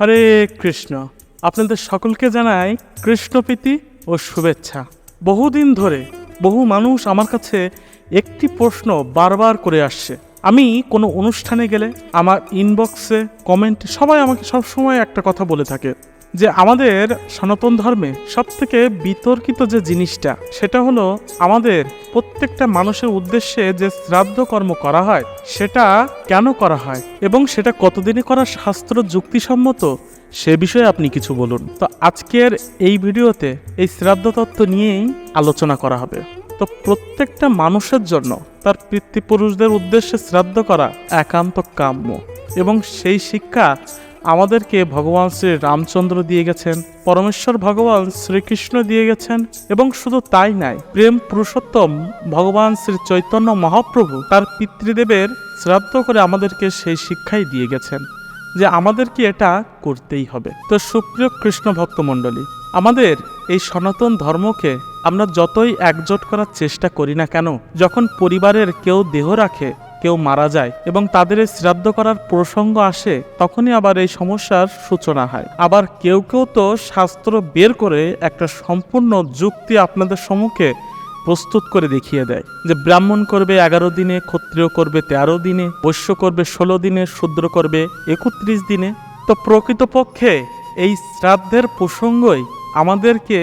হরে কৃষ্ণ। আপনাদের সকলকে জানাই কৃষ্ণপ্রীতি ও শুভেচ্ছা। বহুদিন ধরে বহু মানুষ আমার কাছে একটি প্রশ্ন বারবার করে আসছে। আমি কোনো অনুষ্ঠানে গেলে আমার ইনবক্সে কমেন্টে সবাই আমাকে সবসময় একটা কথা বলে থাকে। যে আমাদের সনাতন ধর্মে সবথেকে বিতর্কিত যে জিনিসটা, সেটা হলো আমাদের প্রত্যেকটা মানুষের উদ্দেশ্যে যে শ্রাদ্ধ কর্ম করা হয়, সেটা কেন করা হয় এবং সেটা কতদিনে করা শাস্ত্র যুক্তিসম্মত, সে বিষয়ে আপনি কিছু বলুন। তো আজকের এই ভিডিওতে এই শ্রাদ্ধ তত্ত্ব নিয়েই আলোচনা করা হবে। তো প্রত্যেকটা মানুষের জন্য তার পিতৃপুরুষদের উদ্দেশ্যে শ্রাদ্ধ করা একান্ত কাম্য এবং সেই শিক্ষা আমাদেরকে ভগবান শ্রী রামচন্দ্র দিয়ে গেছেন, পরমেশ্বর ভগবান শ্রীকৃষ্ণ দিয়ে গেছেন এবং শুধু তাই নাই, প্রেম পুরুষোত্তম ভগবান শ্রী চৈতন্য মহাপ্রভু তার পিতৃদেবের শ্রাদ্ধ করে আমাদেরকে সেই শিক্ষাই দিয়ে গেছেন যে আমাদেরকে এটা করতেই হবে। তো সুপ্রিয় কৃষ্ণ ভক্ত মণ্ডলী আমাদের এই সনাতন ধর্মকে আমরা যতই একজোট করার চেষ্টা করি না কেন, যখন পরিবারের কেউ দেহ রাখে কেউ মারা যায় এবং তাদের এই শ্রাদ্ধ করার প্রসঙ্গ আসে, তখনই আবার এই সমস্যার সূচনা হয়। আবার কেউ কেউ তো শাস্ত্র বের করে একটা সম্পূর্ণ যুক্তি আপনাদের সম্মুখে প্রস্তুত করে দেখিয়ে দেয় যে ব্রাহ্মণ করবে এগারো দিনে, ক্ষত্রিয় করবে তেরো দিনে, বৈশ্য করবে ষোলো দিনে, শূদ্র করবে একত্রিশ দিনে। তো প্রকৃতপক্ষে এই শ্রাদ্ধের প্রসঙ্গই আমাদেরকে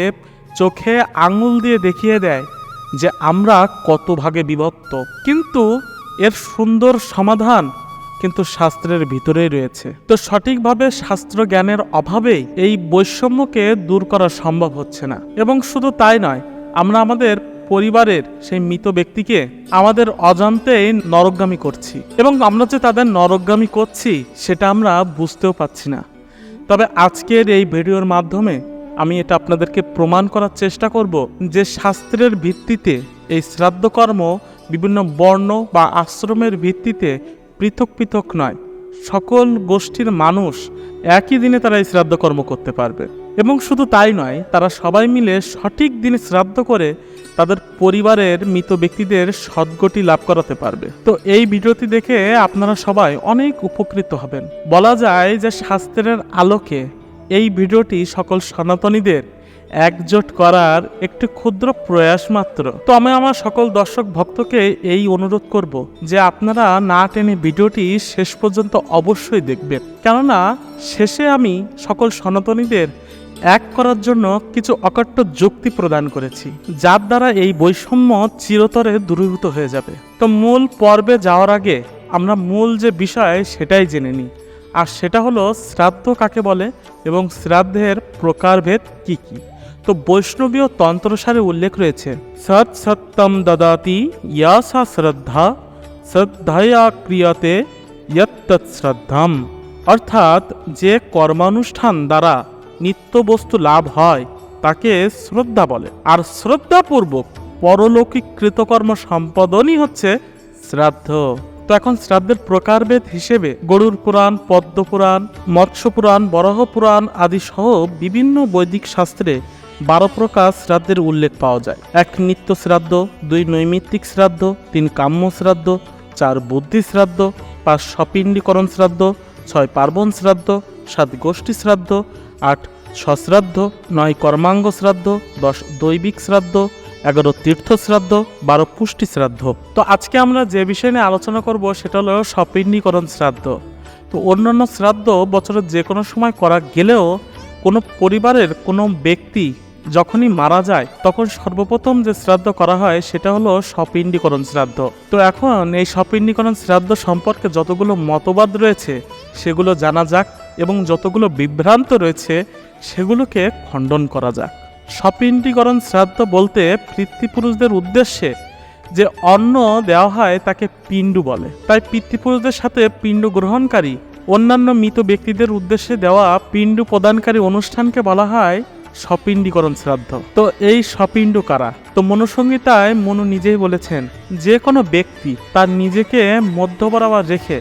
চোখে আঙুল দিয়ে দেখিয়ে দেয় যে আমরা কত ভাগে বিভক্ত। কিন্তু এর সুন্দর সমাধান কিন্তু শাস্ত্রের ভিতরেই রয়েছে। তো সঠিকভাবে শাস্ত্র জ্ঞানের অভাবেই এই বৈষম্যকে দূর করা সম্ভব হচ্ছে না। এবং শুধু তাই নয়, আমরা আমাদের পরিবারের সেই মৃত ব্যক্তিকে আমাদের অজান্তেই নরকগামী করছি। এবং আমরা যে তাদের নরকগামী করছি, সেটা আমরা বুঝতেও পাচ্ছি না। তবে আজকের এই ভিডিওর মাধ্যমে আমি এটা আপনাদেরকে প্রমাণ করার চেষ্টা করব যে শাস্ত্রের ভিত্তিতে এই শ্রাদ্ধকর্ম বিভিন্ন বর্ণ বা আশ্রমের ভিত্তিতে পৃথক পৃথক নয়। সকল গোষ্ঠীর মানুষ একই দিনে তারা এই শ্রাদ্ধকর্ম করতে পারবে। এবং শুধু তাই নয়, তারা সবাই মিলে সঠিক দিনে শ্রাদ্ধ করে তাদের পরিবারের মৃত ব্যক্তিদের সদ্গতি লাভ করাতে পারবে। তো এই ভিডিওটি দেখে আপনারা সবাই অনেক উপকৃত হবেন। বলা যায় যে শাস্ত্রের আলোকে এই ভিডিওটি সকল সনাতনীদের একজোট করার একটি ক্ষুদ্র প্রয়াস মাত্র। তো আমি আমার সকল দর্শক ভক্তকে এই অনুরোধ করব যে আপনারা না টেনে ভিডিওটি শেষ পর্যন্ত অবশ্যই দেখবেন। কেননা, শেষে আমি সকল সনাতনীদের এক করার জন্য কিছু অকট্ট যুক্তি প্রদান করেছি, যার দ্বারা এই বৈষম্য চিরতরে দূরীভূত হয়ে যাবে। তো মূল পর্বে যাওয়ার আগে আমরা মূল যে বিষয় সেটাই জেনে নিই, আর সেটা হলো শ্রাদ্ধ কাকে বলে এবং শ্রাদ্ধের প্রকারভেদ কি কি? তো বৈষ্ণবীয় তন্ত্রসারে উল্লেখ রয়েছে। সৎ সত্যম দদাতি, ইয়াসা শ্রদ্ধা, শ্রদ্ধায়া ক্রিয়াতে শ্রদ্ধাম। অর্থাৎ যে কর্মানুষ্ঠান দ্বারা নিত্য বস্তু লাভ হয়, তাকে শ্রদ্ধা বলে। আর শ্রদ্ধাপূর্বক পরলৌকিক কৃতকর্ম সম্পাদনই হচ্ছে শ্রাদ্ধ। তো এখন শ্রাদ্ধের প্রকারভেদ হিসেবে গরুর পুরাণ পদ্ম পুরাণ মৎস্য পুরাণ বরাহ পুরাণ আদি সহ বিভিন্ন বৈদিক শাস্ত্রে বারো প্রকার শ্রাদ্ধের উল্লেখ পাওয়া যায়। এক নিত্য শ্রাদ্ধ, দুই নৈমিত্তিক শ্রাদ্ধ, তিন কাম্য শ্রাদ্ধ, চার বুদ্ধি শ্রাদ্ধ, পাঁচ সপিণ্ডীকরণ শ্রাদ্ধ, ছয় পার্বণ শ্রাদ্ধ, সাত গোষ্ঠী শ্রাদ্ধ, আট সশ্রাদ্ধ, নয় কর্মাঙ্গ শ্রাদ্ধ, দশ দৈবিক শ্রাদ্ধ, এগারো তীর্থ শ্রাদ্ধ, বারো পুষ্টি শ্রাদ্ধ। তো আজকে আমরা যে বিষয় নিয়ে আলোচনা করব সেটা হলো সপিণ্ডীকরণ শ্রাদ্ধ। তো অন্যান্য শ্রাদ্ধ বছরের যে কোনো সময় করা গেলেও কোনো পরিবারের কোনো ব্যক্তি যখনই মারা যায়, তখন সর্বপ্রথম যে শ্রাদ্ধ করা হয়, সেটা হলো সপিণ্ডীকরণ শ্রাদ্ধ। তো এখন এই সপিণ্ডীকরণ শ্রাদ্ধ সম্পর্কে যতগুলো মতবাদ রয়েছে, সেগুলো জানা যাক এবং যতগুলো বিভ্রান্ত রয়েছে, সেগুলোকে খণ্ডন করা যাক। সপিণ্ডীকরণ শ্রাদ্ধ বলতে পিতৃপুরুষদের উদ্দেশ্যে যে অন্ন দেওয়া হয়, তাকে পিণ্ডু বলে। তাই পিতৃপুরুষদের সাথে পিণ্ড গ্রহণকারী, অন্যান্য মৃত ব্যক্তিদের উদ্দেশ্যে দেওয়া পিণ্ড প্রদানকারী অনুষ্ঠানকে বলা হয় সপিণ্ডীকরণ শ্রাদ্ধ। তো এই সপিণ্ড কারা? তো মনুসংহিতায় মনু নিজেই বলেছেন, যে কোনো ব্যক্তি তার নিজেকে মধ্য বরাবর রেখে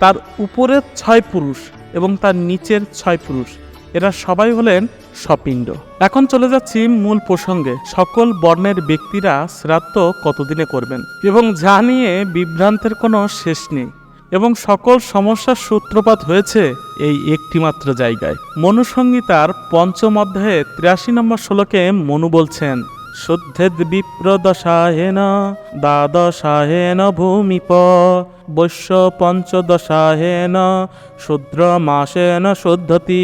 তার উপরের ছয় পুরুষ এবং তার নিচের ছয় পুরুষ, এরা সবাই হলেন সপিণ্ড এখন চলে যাচ্ছি মূল প্রসঙ্গে, সকল বর্ণের ব্যক্তিরা শ্রাদ্ধ কতদিনে করবেন? এবং যা নিয়ে বিভ্রান্তের কোনো শেষ নেই। এবং সকল সমস্যার সূত্রপাত হয়েছে এই একটিমাত্র জায়গায়। মনুসংহিতার পঞ্চম অধ্যায়ে তিরাশি নম্বর শ্লোকে মনু বলছেন, শুদ্ধেদ বিপ্রদশাহেন, দ্বাদশাহেন ভূমিপ, বৈশ্য পঞ্চদশাহেন, শুদ্র মাসেন শুদ্ধতি।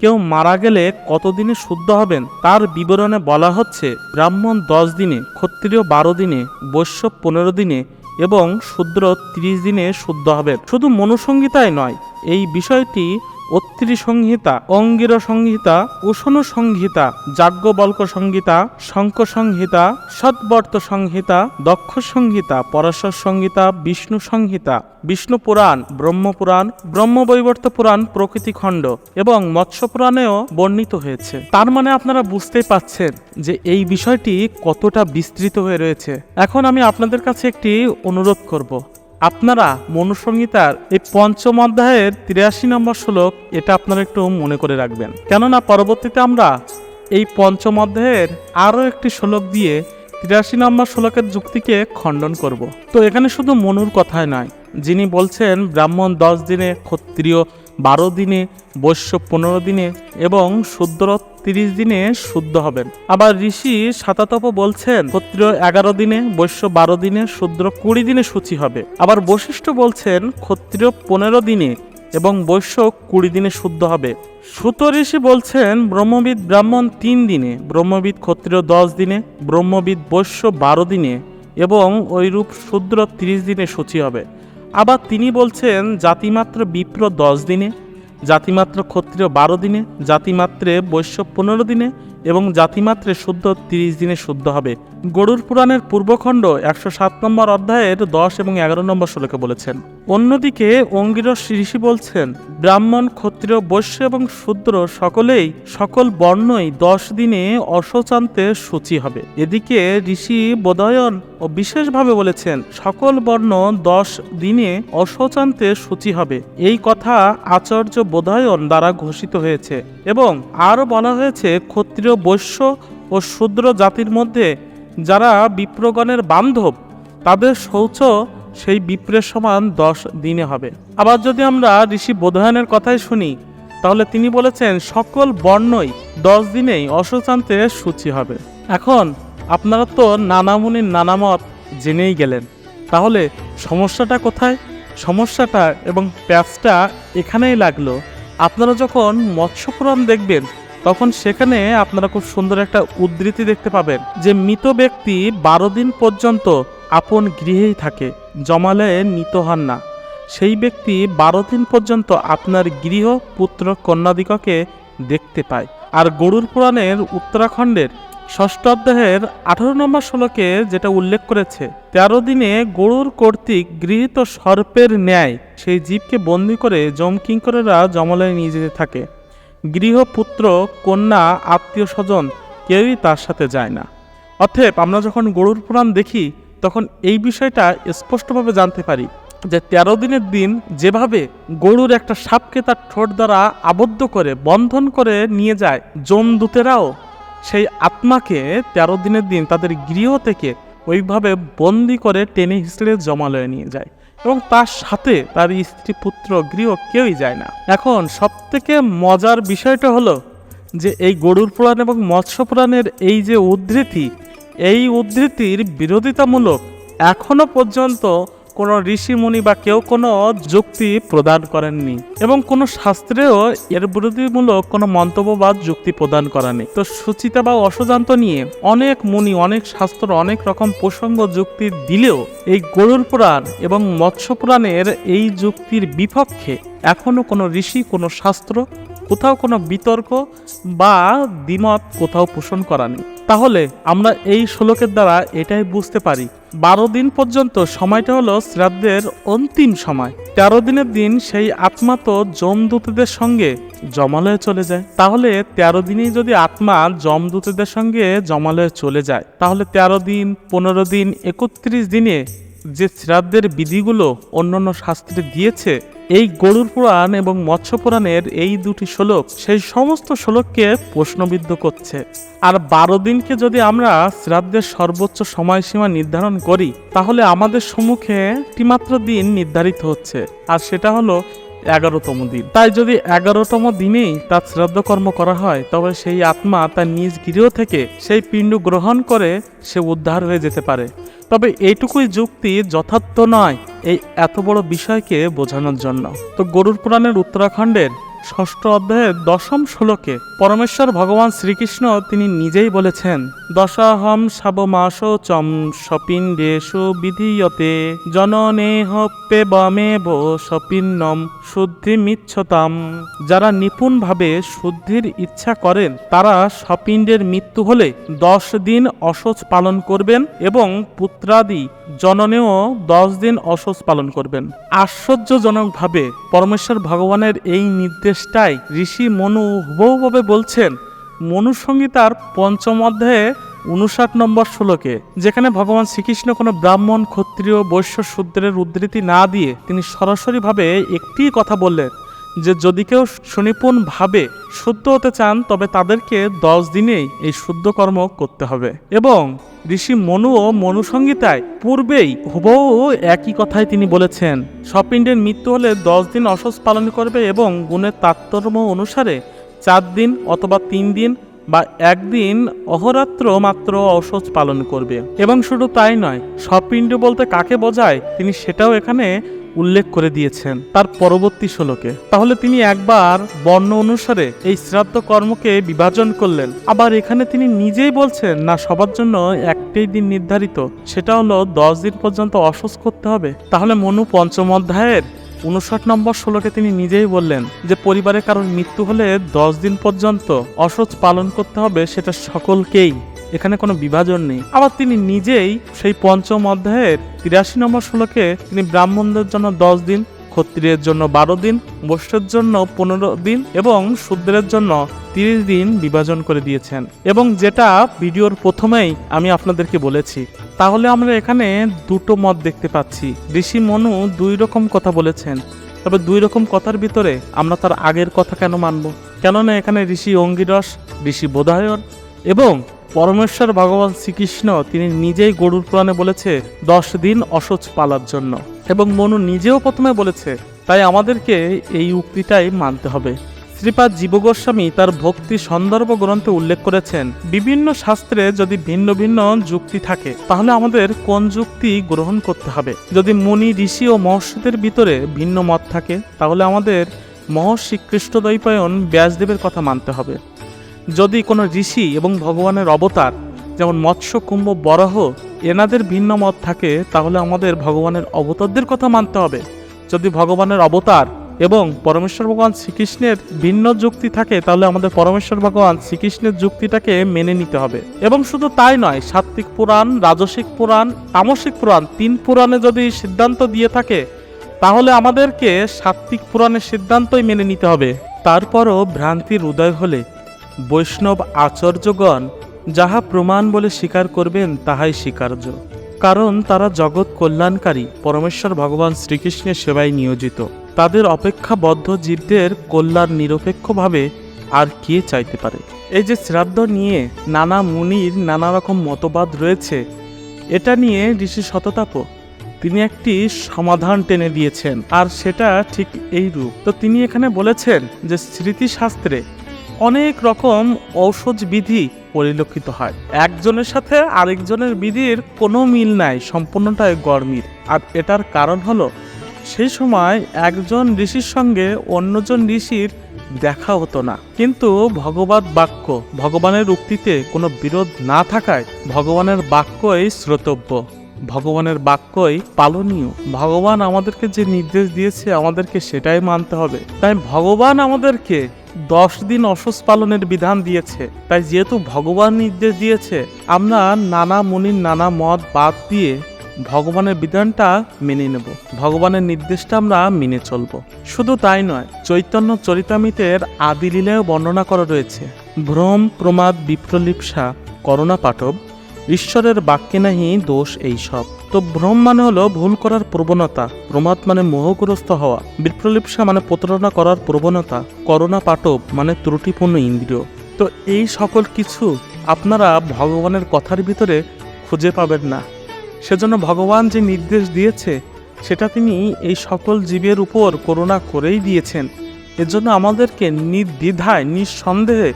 কেউ মারা গেলে কতদিনে শুদ্ধ হবেন? তার বিবরণে বলা হচ্ছে, ব্রাহ্মণ দশ দিনে, ক্ষত্রিয় বারো দিনে, বৈশ্য পনেরো দিনে এবং শুদ্র ত্রিশ দিনে শুদ্ধ হবে। শুধু মনুসংহিতায় নয় এই বিষয়টি অত্রি সংহিতা অঙ্গির সংহিতা উষণ সংহিতা যাজ্ঞবল্ক সংহিতা শঙ্ক সংহিতা সৎবর্ত সংহিতা দক্ষ সংহিতা পরাশর সংহিতা বিষ্ণু সংহিতা বিষ্ণু পুরাণ ব্রহ্মপুরাণ ব্রহ্মবৈবর্ত পুরাণ প্রকৃতি খণ্ড এবং মৎস্য পুরাণেও বর্ণিত হয়েছে। তার মানে আপনারা বুঝতেই পাচ্ছেন যে এই বিষয়টি কতটা বিস্তৃত হয়ে রয়েছে। এখন আমি আপনাদের কাছে একটি অনুরোধ করব। আপনারা মনুসংহিতার এই পঞ্চম অধ্যায়ের তিরাশি নম্বর শ্লোক এটা আপনারা একটু মনে করে রাখবেন। কেননা পরবর্তীতে আমরা এই পঞ্চম অধ্যায়ের আরও একটি শ্লোক দিয়ে তিরাশি নম্বর শ্লোকের যুক্তিকে খণ্ডন করব। তো এখানে শুধু মনুর কথাই নয়, যিনি বলছেন ব্রাহ্মণ দশ দিনে ক্ষত্রিয় বারো দিনে, বৈশ্য পনেরো দিনে এবং শুদ্র তিরিশ দিনে শুদ্ধ হবেন। আবার ঋষি সাতাতপ বলছেন, ক্ষত্রিয় এগারো দিনে, বৈশ্য বারো দিনে, শুদ্র কুড়ি দিনে সূচি হবে। আবার বৈশিষ্ট্য বলছেন, ক্ষত্রিয় পনেরো দিনে এবং বৈশ্য কুড়ি দিনে শুদ্ধ হবে। সুত ঋষি বলছেন, ব্রহ্মবিদ ব্রাহ্মণ তিন দিনে, ব্রহ্মবিদ ক্ষত্রিয় দশ দিনে, ব্রহ্মবিদ বৈশ্য বারো দিনে এবং ওইরূপ শূদ্র তিরিশ দিনে সূচি হবে। আবার তিনি বলছেন, জাতিমাত্র বিপ্র দশ দিনে জাতিমাত্র ক্ষত্রিয় বারো দিনে জাতিমাত্রে বৈশ্য পনেরো দিনে এবং জাতিমাত্রে শুদ্ধ তিরিশ দিনে শুদ্ধ হবে। গরুর পুরাণের পূর্বখণ্ড একশো সাত নম্বর অধ্যায়ের দশ এবং এগারো নম্বর শ্লোকে বলেছেন, অন্যদিকে অঙ্গিরস ঋষি বলছেন, ব্রাহ্মণ, ক্ষত্রিয়, বৈশ্য এবং শূদ্র সকলেই সকল বর্ণই দশ দিনে অশোচান্তে সূচি হবে। এদিকে ঋষি বোধয়ন ও বিশেষভাবে বলেছেন, সকল বর্ণ দশ দিনে অশোচান্তে সূচি হবে। এই কথা আচার্য বোধায়ন দ্বারা ঘোষিত হয়েছে এবং আরও বলা হয়েছে, ক্ষত্রিয় বৈশ্য ও শূদ্র জাতির মধ্যে যারা বিপ্রগণের বান্ধব, তাদের শৌচ সেই বিপ্রের সমান দশ দিনে হবে। আবার যদি আমরা ঋষি বোধায়নের কথাই শুনি, তাহলে তিনি বলেছেন, সকল বর্ণই দশ দিনেই অশোচান্তে সূচি হবে। এখন আপনারা তো নানামুনির নানামত জেনেই গেলেন। তাহলে সমস্যাটা কোথায়? সমস্যাটা এবং প্যাচটা এখানেই লাগল। আপনারা যখন মৎস্যপুরাণ দেখবেন তখন সেখানে আপনারা খুব সুন্দর একটা উদ্ধৃতি দেখতে পাবেন যে মৃত ব্যক্তি বারো দিন পর্যন্ত আপন গৃহেই থাকে জমালে নিত হন না। সেই ব্যক্তি বারো দিন পর্যন্ত আপনার গৃহ, পুত্র, কন্যাদিগকে দেখতে পায়। আর গরুর পুরাণের উত্তরাখণ্ডের ষষ্ঠ অধ্যায়ের আঠারো নম্বর শ্লোকে যেটা উল্লেখ করেছে, তেরো দিনে গরুর কর্তৃক গৃহীত সর্পের ন্যায় সেই জীবকে বন্দি করে জমকিঙ্করেরা জমালয়ে নিয়ে যেতে থাকে। গৃহপুত্র, কন্যা, আত্মীয় স্বজন, কেউই তার সাথে যায় না। অতএব আমরা যখন গরুর পুরাণ দেখি, তখন এই বিষয়টা স্পষ্টভাবে জানতে পারি যে তেরো দিনের দিন যেভাবে গরুর একটা সাপকে তার ঠোঁট দ্বারা আবদ্ধ করে, বন্ধন করে নিয়ে যায় জমদূতেরাও সেই আত্মাকে তেরো দিনের দিন তাদের গৃহ থেকে ওইভাবে বন্দি করে টেনে হিসেবে জমালয়ে নিয়ে যায়। এবং তার সাথে তার স্ত্রী পুত্র গৃহ কেউই যায় না। এখন সবথেকে মজার বিষয়টা হলো যে এই গরুর পুরাণ এবং মৎস্য পুরাণের এই যে উদ্ধৃতি, এই উদ্ধৃতির বিরোধিতামূলক এখনও পর্যন্ত কোনো ঋষিমুনি বা কেউ কোনো যুক্তি প্রদান করেননি এবং কোনো শাস্ত্রেও এর বিরোধীমূলক কোনো মন্তব্য বা যুক্তি প্রদান করেনি তো সুচিতা বা অসজান্ত নিয়ে অনেক মুনি, অনেক শাস্ত্র, অনেক রকম প্রসঙ্গ যুক্তি দিলেও এই গরুর পুরাণ এবং মৎস্য পুরাণের এই যুক্তির বিপক্ষে এখনও কোনো ঋষি, কোনো শাস্ত্র কোথাও কোনো বিতর্ক বা দ্বিমত কোথাও পোষণ করা নেই তাহলে আমরা এই শ্লোকের দ্বারা এটাই বুঝতে পারি। বারো দিন পর্যন্ত সময়টা হলো শ্রাদ্ধের অন্তিম সময়। তেরো দিনের দিন সেই আত্মা তো যমদূতদের সঙ্গে জমালয়ে চলে যায়। তাহলে তেরো দিনেই যদি আত্মা যমদূতদের সঙ্গে জমালয়ে চলে যায়, তাহলে তেরো দিন, পনেরো দিন, একত্রিশ দিনে যে শ্রাদ্ধের বিধিগুলো অন্যান্য শাস্ত্রে দিয়েছে এই গরুর পুরাণ এবং মৎস্য পুরাণের এই দুটি শ্লোক সেই সমস্ত শ্লোককে প্রশ্নবিদ্ধ করছে। আর বারো দিনকে যদি আমরা শ্রাদ্ধের সর্বোচ্চ সময়সীমা নির্ধারণ করি, তাহলে আমাদের সম্মুখে একটি মাত্র দিন নির্ধারিত হচ্ছে, আর সেটা হলো এগারোতম দিন। তাই যদি এগারোতম দিনেই তার শ্রাদ্ধকর্ম করা হয়, তবে সেই আত্মা তার নিজ গৃহ থেকে সেই পিণ্ড গ্রহণ করে সে উদ্ধার হয়ে যেতে পারে। তবে এইটুকুই যুক্তি যথার্থ নয়। এই এত বড় বিষয়কে বোঝানোর জন্য। তো গরুর পুরাণের উত্তরাখণ্ডের ষষ্ঠ অধ্যায়ের দশম শ্লোকে পরমেশ্বর ভগবান শ্রীকৃষ্ণ তিনি নিজেই বলেছেন, দশাহম শাবমাস চম সপিণ্ডেশু বিধীয়তে, জননেহ পেবমেব শুদ্ধি মিচ্ছতাম যারা নিপুণভাবে শুদ্ধির ইচ্ছা করেন, তারা সপিণ্ডের মৃত্যু হলে দশ দিন অসচ পালন করবেন এবং পুত্রাদি জননেও দশ দিন অসচ পালন করবেন। আশ্চর্যজনকভাবে পরমেশ্বর ভগবানের এই নির্দেশটাই ঋষি মনু হুবহুভাবে বলছেন মনু সংহিতার পঞ্চম অধ্যায়ে উনষাট নম্বর শ্লোকে, যেখানে ভগবান শ্রীকৃষ্ণ কোনো ব্রাহ্মণ, ক্ষত্রিয়, বৈশ্য, শূদ্রের উদ্ধৃতি না দিয়ে তিনি সরাসরিভাবে একটি কথা বললেন। যে যদি কেউ সুনিপুণভাবে শুদ্ধ হতে চান, তবে তাদেরকে দশ দিনেই এই শুদ্ধ কর্ম করতে হবে। এবং ঋষি মনু ও মনুসংহিতায় পূর্বেই হুবহু একই কথাই তিনি বলেছেন। সপিণ্ডের মৃত্যু হলে দশ দিন অসস পালন করবে এবং গুণের তাৎপর্য অনুসারে চার দিন অথবা তিন দিন বা একদিন অহরাত্র মাত্র অসচ পালন করবে। এবং শুধু তাই নয় সপিণ্ড বলতে কাকে বোঝায়? তিনি সেটাও এখানে উল্লেখ করে দিয়েছেন তার পরবর্তী শ্লোকে। তাহলে তিনি একবার বর্ণ অনুসারে এই শ্রাদ্ধ কর্মকে বিভাজন করলেন। আবার এখানে তিনি নিজেই বলছেন, না, সবার জন্য একটাই দিন নির্ধারিত। সেটা হলো দশ দিন পর্যন্ত অসুস্থ করতে হবে। তাহলে মনু পঞ্চম অধ্যায়ের উনষাট নম্বর ষোলোকে তিনি নিজেই বললেন যে, পরিবারে কারোর মৃত্যু হলে দশ দিন পর্যন্ত অসচ পালন করতে হবে সেটা সকলকেই। এখানে কোনো বিভাজন নেই। আবার তিনি নিজেই সেই পঞ্চম অধ্যায়ের তিরাশি নম্বর ষোলোকে তিনি ব্রাহ্মণদের জন্য দশ দিন, ক্ষত্রিয়ের জন্য বারো দিন বৈশ্যের জন্য পনেরো দিন এবং শূদ্রের জন্য তিরিশ দিন বিভাজন করে দিয়েছেন। এবং যেটা ভিডিওর প্রথমেই আমি আপনাদেরকে বলেছি, তাহলে আমরা এখানে দুটো মত দেখতে পাচ্ছি। ঋষি মনু দুই রকম কথা বলেছেন, তবে দুই রকম কথার ভিতরে আমরা তার আগের কথা কেন মানব? কেননা এখানে ঋষি অঙ্গিরস, ঋষি বোধায়ন এবং পরমেশ্বর ভগবান শ্রীকৃষ্ণ তিনি নিজেই গরুর পুরাণে বলেছে, দশ দিন অসচ পালার জন্য। এবং মনু নিজেও প্রথমে বলেছে, তাই আমাদেরকে এই উক্তিটাই মানতে হবে। শ্রীপাদ জীবগোস্বামী তার ভক্তি সন্দর্ভ গ্রন্থে উল্লেখ করেছেন, বিভিন্ন শাস্ত্রে যদি ভিন্ন ভিন্ন যুক্তি থাকে, তাহলে আমাদের কোন যুক্তি গ্রহণ করতে হবে? যদি মুনি, ঋষি ও মহর্ষিদের ভিতরে ভিন্ন মত থাকে, তাহলে আমাদের মহর্ষি কৃষ্ণদ্বৈপায়ন ব্যাসদেবের কথা মানতে হবে। যদি কোনো ঋষি এবং ভগবানের অবতার, যেমন মৎস্য, কুম্ভ, বরাহ, এনাদের ভিন্ন মত থাকে, তাহলে আমাদের ভগবানের অবতারদের কথা মানতে হবে। যদি ভগবানের অবতার এবং পরমেশ্বর ভগবান শ্রীকৃষ্ণের ভিন্ন যুক্তি থাকে, তাহলে আমাদের পরমেশ্বর ভগবান শ্রীকৃষ্ণের যুক্তিটাকে মেনে নিতে হবে। এবং শুধু তাই নয় সাত্বিক পুরাণ, রাজসিক পুরাণ, তামসিক পুরাণ, তিন পুরাণে যদি সিদ্ধান্ত দিয়ে থাকে, তাহলে আমাদেরকে সাত্বিক পুরাণের সিদ্ধান্তই মেনে নিতে হবে। তারপরও ভ্রান্তির উদয় হলে বৈষ্ণব আচার্যগণ যাহা প্রমাণ বলে স্বীকার করবেন, তাহাই স্বীকার্য। কারণ তারা জগৎ কল্যাণকারী, পরমেশ্বর ভগবান শ্রীকৃষ্ণের সেবায় নিয়োজিত। তাদের অপেক্ষাবদ্ধ জীবদের কল্যাণ নিরপেক্ষভাবে আর কে চাইতে পারে? এই যে শ্রাদ্ধ নিয়ে নানা মুনির নানা রকম মতবাদ রয়েছে, এটা নিয়ে ঋষি শততাপ, তিনি একটি সমাধান টেনে দিয়েছেন। আর সেটা ঠিক এই রূপ। তো তিনি এখানে বলেছেন যে স্মৃতিশাস্ত্রে অনেক রকম ঔষধ বিধি পরিলক্ষিত হয়। একজনের সাথে আরেকজনের বিধির কোনো মিল নাই, সম্পূর্ণটাই গরমির আর এটার কারণ হলো সেই সময় একজন ঋষির সঙ্গে অন্যজন ঋষির দেখা হতো না। কিন্তু ভগবত বাক্য, ভগবানের উক্তিতে কোনো বিরোধ না থাকায় ভগবানের বাক্যই শ্রোতব্য। ভগবানের বাক্যই পালনীয়। ভগবান আমাদেরকে যে নির্দেশ দিয়েছে, আমাদেরকে সেটাই মানতে হবে। তাই ভগবান আমাদেরকে দশ দিন অসুস পালনের বিধান দিয়েছে। তাই যেহেতু ভগবান নির্দেশ দিয়েছে, আমরা নানা মুনির, নানা মত বাদ দিয়ে ভগবানের বিধানটা মেনে নেব। ভগবানের নির্দেশটা আমরা মেনে চলব। শুধু তাই নয়, চৈতন্য চরিতামিতের আদিলীলায় বর্ণনা করা রয়েছে। ভ্রম প্রমাদ, বিপ্রলিপসা করুণা পাঠব ঈশ্বরের বাক্যে নাহি দোষ এইসব তো ভ্রম মানে হলো ভুল করার প্রবণতা প্রমাদ মানে মোহগ্রস্ত হওয়া, বিপ্রলিপসা মানে প্রতারণা করার প্রবণতা করোনা পাটব মানে ত্রুটিপূর্ণ ইন্দ্রিয়। তো এই সকল কিছু আপনারা ভগবানের কথার ভিতরে খুঁজে পাবেন না। সেজন্য ভগবান যে নির্দেশ দিয়েছে, সেটা তিনি এই সকল জীবের উপর করুণা করেই দিয়েছেন। এজন্য আমাদেরকে নির্দ্বিধায়, নিঃসন্দেহে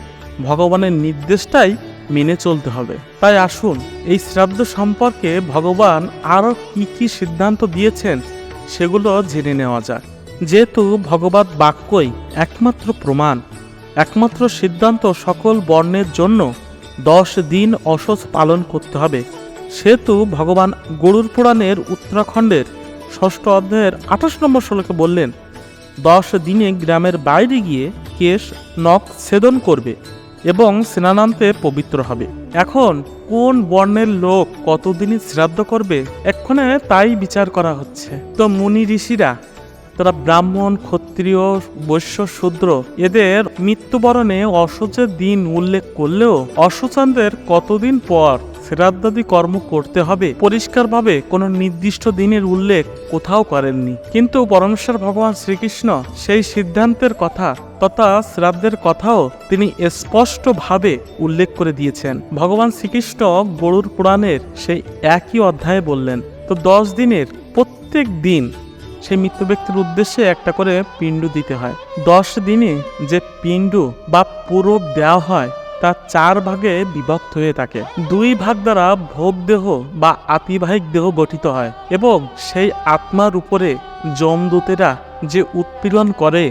ভগবানের নির্দেশটাই মেনে চলতে হবে। তাই আসুন, এই শ্রাদ্ধ সম্পর্কে ভগবান আরও কি কি সিদ্ধান্ত দিয়েছেন সেগুলো জেনে নেওয়া যাক। যেহেতু ভগবত বাক্যই একমাত্র প্রমাণ, একমাত্র সিদ্ধান্ত সকল বর্ণের জন্য দশ দিন অসচ পালন করতে হবে, সেহেতু ভগবান গরুর পুরাণের উত্তরাখণ্ডের ষষ্ঠ অধ্যায়ের আঠাশ নম্বর শ্লোকে বললেন, দশ দিনে গ্রামের বাইরে গিয়ে কেশ নখ ছেদন করবে। এবং স্নানান্তে পবিত্র হবে। এখন কোন বর্ণের লোক কতদিনই শ্রাদ্ধ করবে? এক্ষণে তাই বিচার করা হচ্ছে। তো মুনি ঋষিরা, তারা ব্রাহ্মণ, ক্ষত্রিয়, বৈশ্য, শূদ্র, এদের মৃত্যুবরণে অসচের দিন উল্লেখ করলেও অসচানদের কতদিন পর শ্রাদ্ধাদি কর্ম করতে হবে। পরিষ্কারভাবে কোনো নির্দিষ্ট দিনের উল্লেখ কোথাও করেননি। কিন্তু পরমেশ্বর ভগবান শ্রীকৃষ্ণ সেই সিদ্ধান্তের কথা তথা শ্রাদ্ধের কথাও তিনি স্পষ্টভাবে উল্লেখ করে দিয়েছেন। ভগবান শ্রীকৃষ্ণ গরুর পুরাণের সেই একই অধ্যায়ে বললেন, তো দশ দিনের প্রত্যেক দিন সেই মৃত্যু ব্যক্তির উদ্দেশ্যে একটা করে পিণ্ড দিতে হয়। দশ দিনে যে পিণ্ড বা পুরো দেওয়া হয় তা চার ভাগে বিভক্ত হয়ে থাকে। দুই ভাগ দ্বারা ভোগ দেহ বা আতিবাহিক দেহ গঠিত হয় এবং সেই আত্মার উপরে যমদূতেরা যে উৎপীড়ন করে,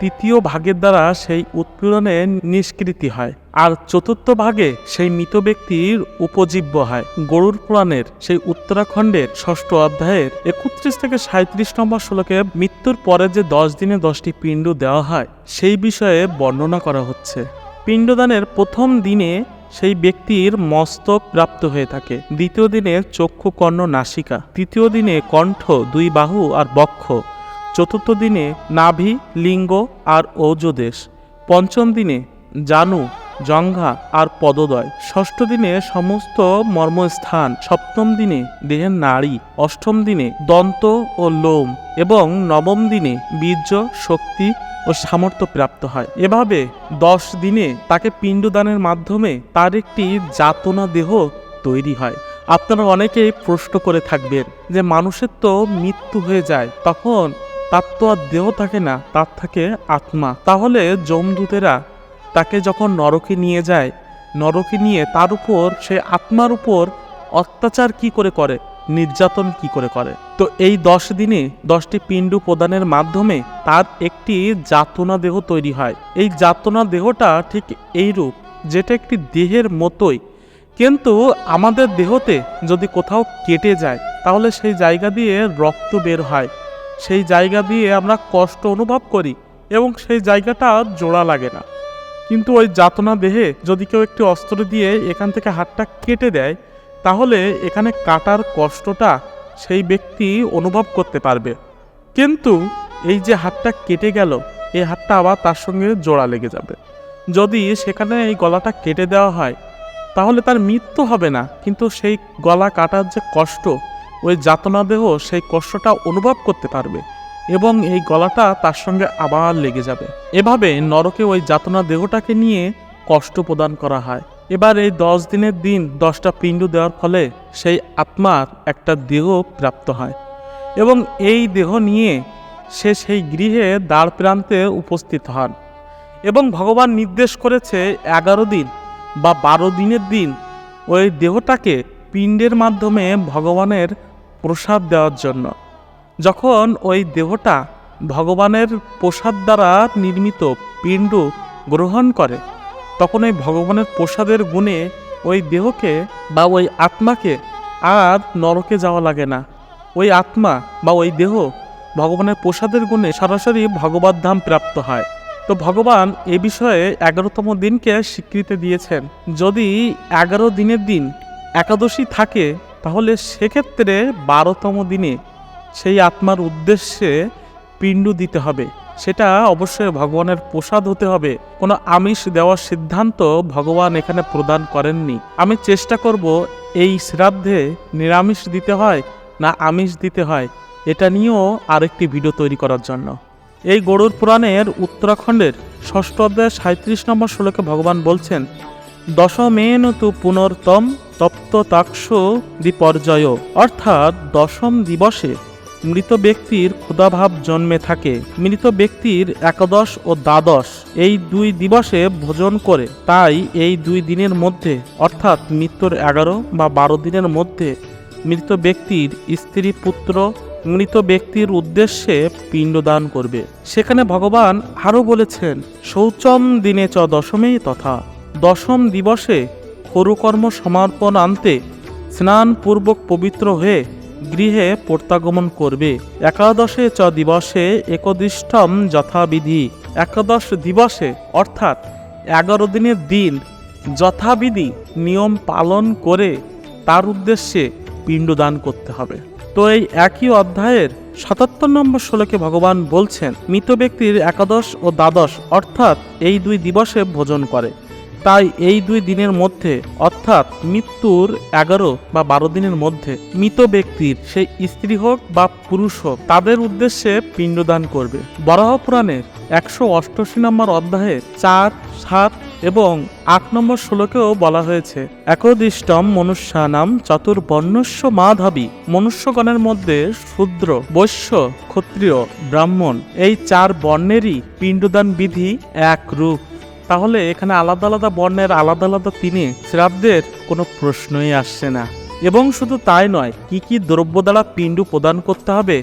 তৃতীয় ভাগের দ্বারা সেই উৎপীড়নে নিষ্কৃতি হয়। আর চতুর্থ ভাগে সেই মৃত ব্যক্তির উপজীব্য হয়। গরুর পুরাণের সেই উত্তরাখণ্ডের ষষ্ঠ অধ্যায়ের একত্রিশ থেকে সাঁত্রিশ নম্বর শ্লোকে মৃত্যুর পরে যে দশ দিনে দশটি পিণ্ড দেওয়া হয়, সেই বিষয়ে বর্ণনা করা হচ্ছে। পিণ্ডদানের প্রথম দিনে সেই ব্যক্তির মস্তক প্রাপ্ত হয়ে থাকে। দ্বিতীয় দিনে চক্ষু কর্ণ নাসিকা। তৃতীয় দিনে কণ্ঠ, দুই বাহু আর বক্ষ। চতুর্থ দিনে নাভি, লিঙ্গ আর ঔজদেশ। পঞ্চম দিনে জানু, জঙ্ঘা আর পদদয়। ষষ্ঠ দিনে সমস্ত মর্মস্থান। সপ্তম দিনে দেহের নাড়ি। অষ্টম দিনে দন্ত ও লোম। এবং নবম দিনে বীর্য, শক্তি ও সামর্থ্য প্রাপ্ত হয়। এভাবে দশ দিনে তাকে পিণ্ডদানের মাধ্যমে তার একটি যাতনা দেহ তৈরি হয়। আপনারা অনেকেই প্রশ্ন করে থাকবেন যে মানুষের তো মৃত্যু হয়ে যায়, তখন তার তো আর দেহ থাকে না, তার থাকে আত্মা। তাহলে যমদূতেরা তাকে যখন নরকে নিয়ে যায়, নরকে নিয়ে তার উপর, সে আত্মার উপর অত্যাচার কি করে করে? নির্যাতন কি করে করে? তো এই দশ দিনে দশটি পিণ্ড প্রদানের মাধ্যমে তার একটি যাতনা দেহ তৈরি হয়। এই যাতনা দেহটা ঠিক এইরূপ, যেটা একটি দেহের মতোই। কিন্তু আমাদের দেহতে যদি কোথাও কেটে যায়, তাহলে সেই জায়গা দিয়ে রক্ত বের হয়। সেই জায়গা দিয়ে আমরা কষ্ট অনুভব করি এবং সেই জায়গাটা জোড়া লাগে না। কিন্তু ওই যাতনা দেহে যদি কেউ একটি অস্ত্র দিয়ে এখান থেকে হাতটা কেটে দেয় তাহলে এখানে কাটার কষ্টটা সেই ব্যক্তি অনুভব করতে পারবে। কিন্তু এই যে হাতটা কেটে গেল এই হাতটা আবার তার সঙ্গে জোড়া লেগে যাবে। যদি সেখানে এই গলাটা কেটে দেওয়া হয়, তাহলে তার মৃত্যু হবে না। কিন্তু সেই গলা কাটার যে কষ্ট, ওই যাতনা দেহ সেই কষ্টটা অনুভব করতে পারবে এবং এই গলাটা তার সঙ্গে আবার লেগে যাবে। এভাবে নরকে ওই যাতনা দেহটাকে নিয়ে কষ্ট প্রদান করা হয়। এবার এই দশ দিনের দিন দশটা পিণ্ড দেওয়ার ফলে সেই আত্মার একটা দেহ প্রাপ্ত হয়। এবং এই দেহ নিয়ে সে সেই গৃহে দ্বার প্রান্তে উপস্থিত হন। এবং ভগবান নির্দেশ করেছে এগারো দিন বা বারো দিনের দিন ওই দেহটাকে পিণ্ডের মাধ্যমে ভগবানের প্রসাদ দেওয়ার জন্য। যখন ওই দেহটা ভগবানের প্রসাদ দ্বারা নির্মিত পিণ্ড গ্রহণ করে তখন ওই ভগবানের প্রসাদের গুণে ওই দেহকে বা ওই আত্মাকে আর নরকে যাওয়া লাগে না। ওই আত্মা বা ওই দেহ ভগবানের প্রসাদের গুণে সরাসরি ভগবত ধাম প্রাপ্ত হয়। তো ভগবান এ বিষয়ে এগারোতম দিনকে স্বীকৃতি দিয়েছেন। যদি এগারো দিনের দিন একাদশী থাকে, তাহলে সেক্ষেত্রে বারোতম দিনে সেই আত্মার উদ্দেশ্যে পিণ্ড দিতে হবে। সেটা অবশ্যই ভগবানের প্রসাদ হতে হবে। কোনো আমিষ দেওয়ার সিদ্ধান্ত ভগবান এখানে প্রদান করেননি। আমি চেষ্টা করব এই শ্রাদ্ধে নিরামিষ দিতে হয় না আমিষ দিতে হয়, এটা নিয়েও আরেকটি ভিডিও তৈরি করার জন্য। এই গরুর পুরাণের উত্তরাখণ্ডের ষষ্ঠ অধ্যায় সাঁত্রিশ নম্বর শ্লোকে ভগবান বলছেন, দশমেন তু পুনর্তম তপ্ত তাক্ষ বিপর্যয় অর্থাৎ দশম দিবসে মৃত ব্যক্তির ক্ষুধাভাব জন্মে থাকে। মৃত ব্যক্তির একাদশ ও দ্বাদশ এই দুই দিবসে ভোজন করে। তাই এই দুই দিনের মধ্যে, অর্থাৎ মৃত্যুর এগারো বা বারো দিনের মধ্যে, মৃত ব্যক্তির স্ত্রী পুত্র মৃত ব্যক্তির উদ্দেশ্যে পিণ্ডদান করবে। সেখানে ভগবান আরও বলেছেন, শৌচম দিনে চ দশমী তথা। দশম দিবসে করুকর্ম সমর্পণ আনতে স্নানপূর্বক পবিত্র হয়ে গৃহে প্রত্যাগমন করবে। একাদশে চ দিবসে একদিষ্টম যথাবিধি। একাদশ দিবসে, অর্থাৎ এগারো দিনের দিন, যথাবিধি নিয়ম পালন করে তার উদ্দেশ্যে পিণ্ডদান করতে হবে। তো এই একই অধ্যায়ের সাতাত্তর নম্বর শ্লোকে ভগবান বলছেন, মৃত ব্যক্তির একাদশ ও দ্বাদশ, অর্থাৎ এই দুই দিবসে ভোজন করে। তাই এই দুই দিনের মধ্যে, অর্থাৎ মৃত্যুর এগারো বা বারো দিনের মধ্যে, মৃত ব্যক্তির সেই স্ত্রী হোক বা পুরুষ হোক, তাদের উদ্দেশ্যে পিণ্ডদান করবে। বরাহ পুরাণের একশো অষ্টআশি নম্বর অধ্যায়ে চার, সাত এবং আট নম্বর শ্লোকেও বলা হয়েছে, একদিষ্টম মনুষ্যানাম চতুর্বর্ণস্য মাধবী, মনুষ্যগণের মধ্যে শূদ্র, বৈশ্য, ক্ষত্রিয়, ব্রাহ্মণ, এই চার বর্ণেরই পিণ্ডদান বিধি এক রূপ তাহলে এখানে আলাদা আলাদা বর্ণের আলাদা আলাদা তিনি শ্রাব্দের কোনো প্রশ্নই আসছে না। এবং শুধু তাই নয়, কি কি দ্রব্য দ্বারা পিণ্ড প্রদান করতে হবে?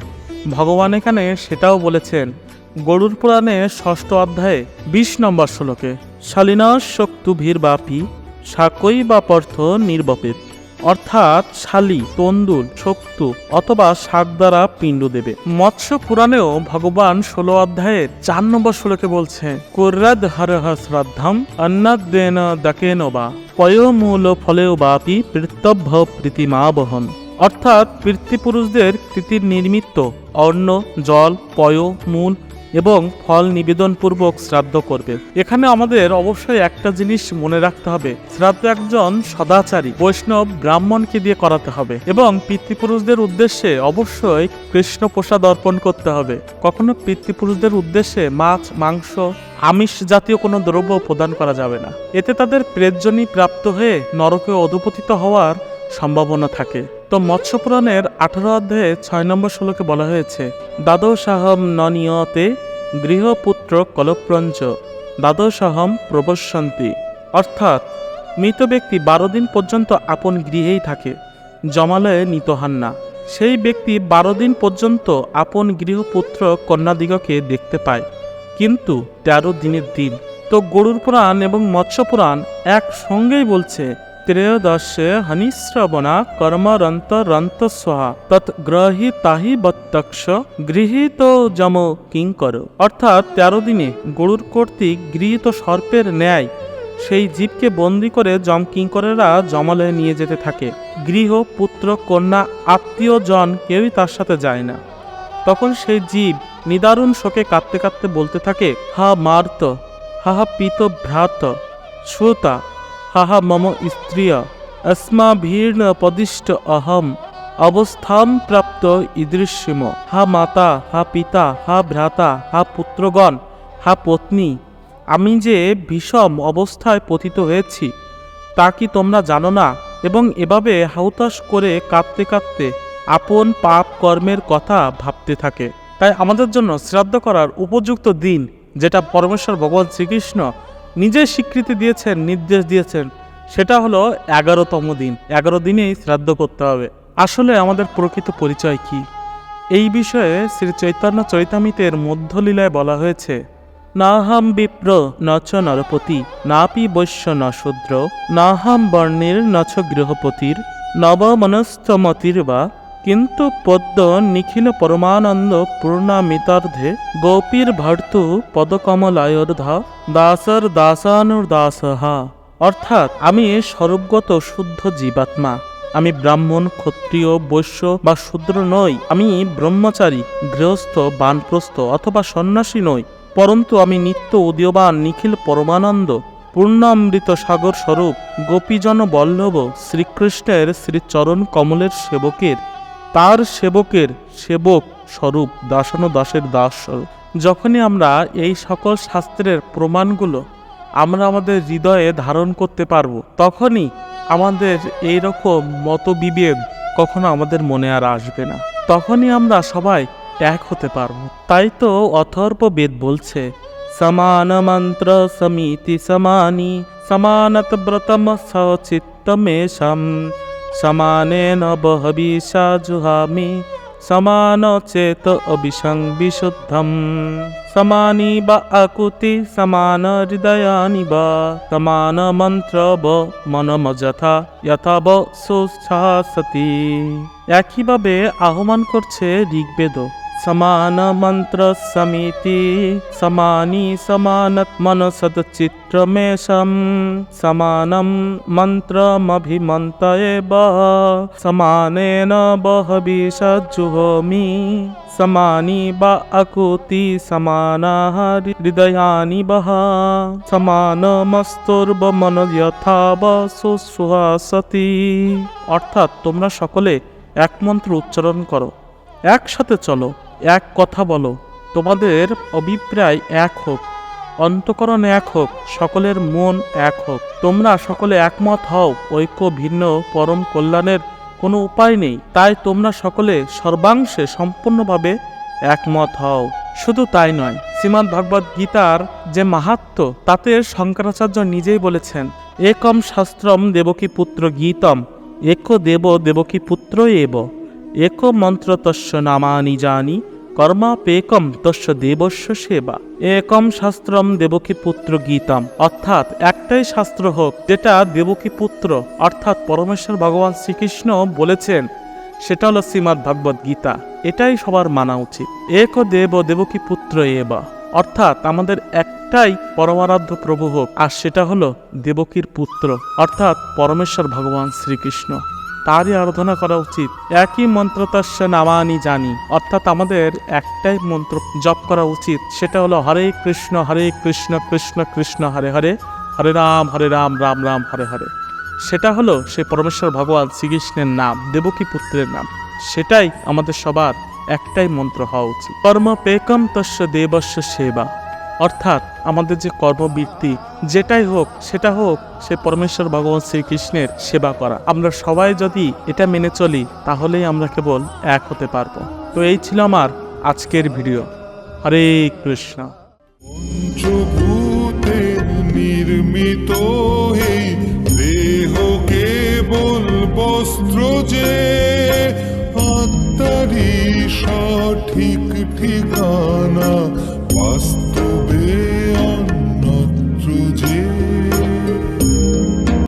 ভগবান এখানে সেটাও বলেছেন। গরুর পুরাণে ষষ্ঠ অধ্যায়ে বিশ নম্বর শ্লোকে, শালিনা শক্তু ভীর বাপি সাকই বা পর্থ নির্বপেত। অর্থাৎ শালি তন্দুল শক্তু অথবা শাক দ্বারা পিণ্ড দেবে। মৎস্য পুরাণেও ভগবান ষোলো অধ্যায়ের চার নম্বর শ্লোকে বলছে, কুর্রাদ হরহ শ্রদ্ধাম অন্নাদ্যেন দাকেন বা, পয়মূল ফলেও বাপি প্রীতভ্য প্রীতিমা বহন অর্থাৎ পিতৃপুরুষদের কৃতির নির্মিত অন্ন, জল, পয়, মূল এবং ফল নিবেদনপূর্বক শ্রাদ্ধ করবে। এখানে আমাদের অবশ্যই একটা জিনিস মনে রাখতে হবে। শ্রাদ্ধ একজন সদাচারী, বৈষ্ণব ব্রাহ্মণকে দিয়ে করাতে হবে এবং পিতৃপুরুষদের উদ্দেশ্যে অবশ্যই কৃষ্ণ প্রসাদ অর্পণ করতে হবে। কখনো পিতৃপুরুষদের উদ্দেশ্যে মাছ, মাংস, আমিষ জাতীয় কোনো দ্রব্য প্রদান করা যাবে না। এতে তাদের প্রেতজনী প্রাপ্ত হয়ে নরকে অধপতিত হওয়ার সম্ভাবনা থাকে। তো মৎস্য পুরাণের আঠারো অধ্যায়ে ছয় নম্বর শ্লোকে বলা হয়েছে দ্বাদশাহম ননিয়তে গৃহপুত্র কলপ্রঞ্চ দ্বাদশাহম প্রবশ্যন্তি। অর্থাৎ, মৃত ব্যক্তি বারো দিন পর্যন্ত আপন গৃহেই থাকে, জমালয়ে নিত হন না। সেই ব্যক্তি বারো দিন পর্যন্ত আপন গৃহপুত্র কন্যাদিগকে দেখতে পায়, কিন্তু তেরো দিনের দিন। তো গরুর পুরাণ এবং মৎস্য পুরাণ একসঙ্গেই বলছে ত্রয়োদশে হনিশ্রবণা কর্মরন্তরন্ত স্বহা তৎ গ্রহিতাহি বত্তক্ষ গৃহীত যম কিঙ্কর অর্থাৎ তেরো দিনে গরুর কর্তৃক গৃহীত সর্পের ন্যায় সেই জীবকে বন্দি করে যম কিঙ্করেরা জমলে নিয়ে যেতে থাকে। গৃহ, পুত্র, কন্যা, আত্মীয় জন কেউই তার সাথে যায় না। তখন সেই জীব নিদারুণ শোকে কাঁদতে কাঁদতে বলতে থাকে, হা মার্ত, হা হা পিত ভ্রাত শ্রোতা হাহা মম স্ত্রিয়া অস্মাভীর্ণ পদিষ্ট অহম। অবস্থান প্রাপ্ত ইদৃশ্যম হা মাতা, হা পিতা, হা ভ্রাতা, হা পুত্রগণ, হা পত্নী। আমি যে বিষম অবস্থায় পতিত হয়েছি, তা কি তোমরা জানো না? এবং এভাবে হাউতাস করে কাঁপতে কাঁপতে আপন পাপ কর্মের কথা ভাবতে থাকে। তাই আমাদের জন্য শ্রাদ্ধ করার উপযুক্ত দিন, যেটা পরমেশ্বর ভগবান শ্রীকৃষ্ণ নিজে স্বীকৃতি দিয়েছেন, নির্দেশ দিয়েছেন। সেটা হলো এগারোতম দিন। এগারো দিনেই শ্রাদ্ধ করতে হবে। আসলে আমাদের প্রকৃত পরিচয় কি? এই বিষয়ে শ্রী চৈতন্য চৈতামিতের মধ্যলীলায় বলা হয়েছে, নাহাম বিপ্র নচ নরপতি, নাপি বৈশ্য ন শূদ্র, নাহাম বর্ণের নচ গৃহপতির, নবমনস্থমতির বা কিন্তু পদ্ম নিখিল পরমানন্দ পূর্ণামিতার্ধে গোপীর ভর্তু পদকমলায়র্ধা দাসর দাসানুদাসহা অর্থাৎ আমি স্বরূপগত শুদ্ধ জীবাত্মা। আমি ব্রাহ্মণ, ক্ষত্রিয়, বৈশ্য বা শূদ্র নই। আমি ব্রহ্মচারী, গৃহস্থ, বানপ্রস্থ অথবা সন্ন্যাসী নই। পরন্তু আমি নিত্য উদীয়বান নিখিল পরমানন্দ পূর্ণামৃত সাগর স্বরূপ গোপীজন বল্লভ শ্রীকৃষ্ণের শ্রীচরণ কমলের সেবকের তার সেবকের সেবক স্বরূপ দাসানো দাসের দাস স্বরূপ। যখনই আমরা এই সকল শাস্ত্রের প্রমাণগুলো আমরা আমাদের হৃদয়ে ধারণ করতে পারব, তখনই আমাদের এই রকম মতবিভেদ কখনো আমাদের মনে আর আসবে না। তখনই আমরা সবাই এক হতে পারব। তাই তো অথর্ব বেদ বলছে, সমান মন্ত্র সমিতি সমানি, সমানত ব্রতম সচিত্তমেশম। সমানেন বহবিষা জুহামি সমান চেত অবিসং বিশুদ্ধম। সমানি বা আকুতি, সমান হৃদয়ানি বা, সমান মন্ত্র ব, মনম যথা ব সুশাসতি একইভাবে আহ্বান করছে ঋগ্বেদ সমান মন্ত্র সমিতি সমানি সমানত মনসদ চিত্রমেশম সমানম মন্ত্রমভিমন্ত এব সমানেন বহবিষজুহোমি সমানি বা আকুতি সমানা হৃদয়ানি বহ সমানমস্তুর্ব মন যথা ব সুসুহাসতি অর্থাৎ তোমরা সকলে এক মন্ত্র উচ্চারণ করো, একসাথে চলো। এক কথা বলো, তোমাদের অভিপ্রায় এক হোক, অন্তকরণ এক হোক, সকলের মন এক হোক। তোমরা সকলে একমত হও, ঐক্য, ভিন্ন, পরম কল্যাণের কোনো উপায় নেই। তাই তোমরা সকলে সর্বাংশে সম্পূর্ণভাবে একমত হও। শুধু তাই নয়, শ্রীমদ্ ভগবদ গীতার যে মাহাত্ম, তাতে শঙ্করাচার্য নিজেই বলেছেন, একম শাস্ত্রম দেবকী পুত্র গীতম, এক দেব দেবকী পুত্র এব এক মন্ত্র তস্য নামানি জানি, কর্মাপেকম তস্য দেবস্য সেবা। একম শাস্ত্রম দেবকী পুত্র গীতম। অর্থাৎ একটাই শাস্ত্র হোক, যেটা দেবকী পুত্র, অর্থাৎ পরমেশ্বর ভগবান শ্রীকৃষ্ণ বলেছেন, সেটা হলো শ্রীমদ্ ভগবদ গীতা। এটাই সবার মানা উচিত। এক দেব দেবকী পুত্র এবা। অর্থাৎ আমাদের একটাই পরমারাধ্য প্রভু হোক, আর সেটা হলো দেবকীর পুত্র, অর্থাৎ পরমেশ্বর ভগবান শ্রীকৃষ্ণ। তারই আরাধনা করা উচিত। একই মন্ত্র তস্য নামানি জানি। অর্থাৎ আমাদের একটাই মন্ত্র জপ করা উচিত। সেটা হলো হরে কৃষ্ণ হরে কৃষ্ণ কৃষ্ণ কৃষ্ণ, হরে হরে হরে রাম হরে রাম রাম রাম, হরে হরে। সেটা হলো সেই পরমেশ্বর ভগবান শ্রীকৃষ্ণের নাম, দেবকী পুত্রের নাম। সেটাই আমাদের সবার একটাই মন্ত্র হওয়া উচিত। কর্ম পেকম তস্য দেবস্য সেবা। অর্থাৎ আমাদের যে কর্মবৃত্তি, যেটাই হোক, সেটা হোক, সে পরমেশ্বর ভগবান শ্রীকৃষ্ণের সেবা করা। আমরা সবাই যদি এটা মেনে চলি, তাহলেই আমরা কেবল এক হতে পারব। তো এই ছিল আমার আজকের ভিডিও। হরে কৃষ্ণ। নির্মিত এই দেহ কেবল বস্ত্র যে আত্মারি সঠিক ঠিকানা, বাস্তব